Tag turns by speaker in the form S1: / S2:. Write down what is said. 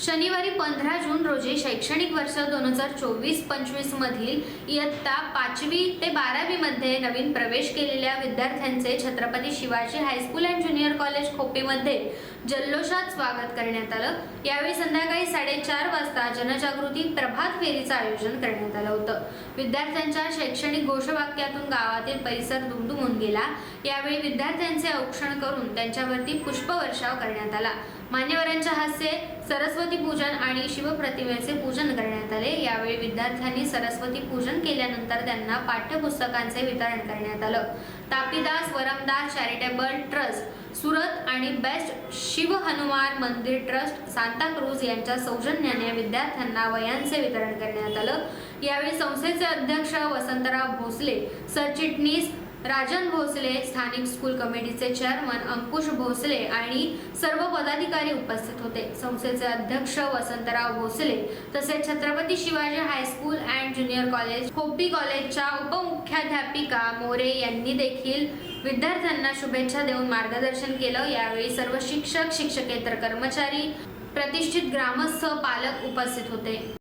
S1: शनिवारी पंधरा जून शैक्षणिक वर्ष दोन हजार चोवीस पंचवीस मधील इयत्ता पाचवी ते बारावी मध्ये नवीन प्रवेश केलेल्या विद्यार्थ्यांचे Chhatrapati Shivaji high school and junior college खोपीमध्ये जल्लोषात स्वागत करण्यात आलं. यावेळी संध्याकाळी साडेचार वाजता जनजागृती प्रभात फेरीचं आयोजन करण्यात आलं होतं. विद्यार्थ्यांच्या शैक्षणिक घोषवाक्यातून गावातील परिसर दुमदुमून गेला. यावेळी विद्यार्थ्यांचे औक्षण करून त्यांच्यावरती पुष्पवर्षाव करण्यात आला. मान्यवरांच्या हस्ते सरस्वती पूजन आणि शिवप्रतिमेचे पूजन करण्यात आले. यावेळी विद्यार्थ्यांनी सरस्वती पूजन केल्यानंतर त्यांना पाठ्यपुस्तकांचे वितरण करण्यात आलं. तापीदास वरमदास चॅरिटेबल ट्रस्ट सुरत आणि बेस्ट शिव हनुमान मंदिर ट्रस्ट सांताक्रूज यांच्या सौजन्याने विद्यार्थ्यांना वयांचे वितरण करण्यात आलं. यावेळी संस्थेचे अध्यक्ष वसंतराव भोसले सरचिटणीस राजन भोसले स्थानिक स्कूल कमिटीचे चेअरमन अंकुश भोसले आणि सर्व पदाधिकारी उपस्थित होते. संस्थेचे अध्यक्ष वसंतराव भोसले तसेच Chhatrapati Shivaji high school and junior college Khopi कॉलेजच्या उपमुख्याध्यापिका मोरे यांनी देखील विद्यार्थ्यांना शुभेच्छा देऊन मार्गदर्शन केलं. यावेळी सर्व शिक्षक शिक्षकेतर कर्मचारी प्रतिष्ठित ग्रामस्थ पालक उपस्थित होते.